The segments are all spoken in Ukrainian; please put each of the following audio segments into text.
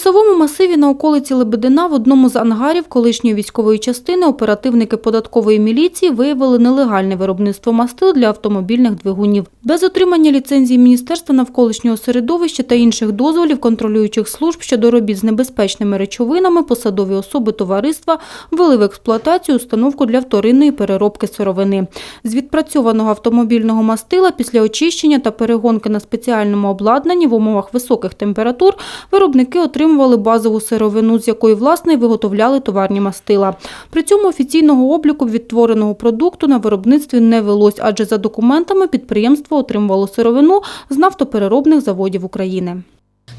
Лісовому масиві на околиці Лебедина в одному з ангарів колишньої військової частини оперативники податкової міліції виявили нелегальне виробництво мастил для автомобільних двигунів. Без отримання ліцензії Міністерства навколишнього середовища та інших дозволів контролюючих служб щодо робіт з небезпечними речовинами посадові особи товариства ввели в експлуатацію установку для вторинної переробки сировини. З відпрацьованого автомобільного мастила після очищення та перегонки на спеціальному обладнанні в умовах високих температур виробники отримували базову сировину, з якої власне виготовляли товарні мастила. При цьому офіційного обліку відтвореного продукту на виробництві не велось, адже за документами підприємство отримувало сировину з нафтопереробних заводів України.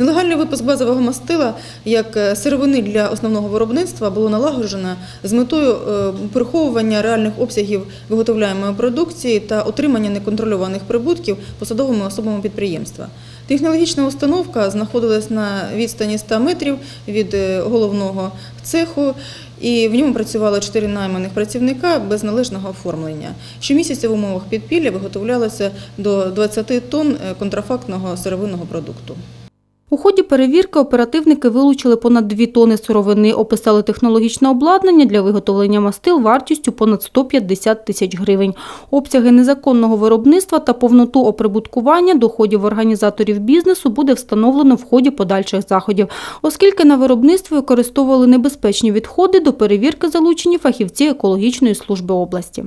Нелегальний випуск базового мастила як е, сировини для основного виробництва було налагоджено з метою е, приховування реальних обсягів виготовляємої продукції та отримання неконтрольованих прибутків посадовими особами підприємства. Технологічна установка знаходилась на відстані 100 метрів від е, головного цеху. І в ньому працювало чотири найманих працівника без належного оформлення. Щомісяця в умовах підпілля виготовлялося до 20 тонн контрафактного сировинного продукту. У ході перевірки оперативники вилучили понад 2 тони сировини, описали технологічне обладнання для виготовлення мастил вартістю понад 150 тисяч гривень. Обсяги незаконного виробництва та повноту оприбуткування доходів організаторів бізнесу буде встановлено в ході подальших заходів, оскільки на виробництві використовували небезпечні відходи, до перевірки залучені фахівці екологічної служби області.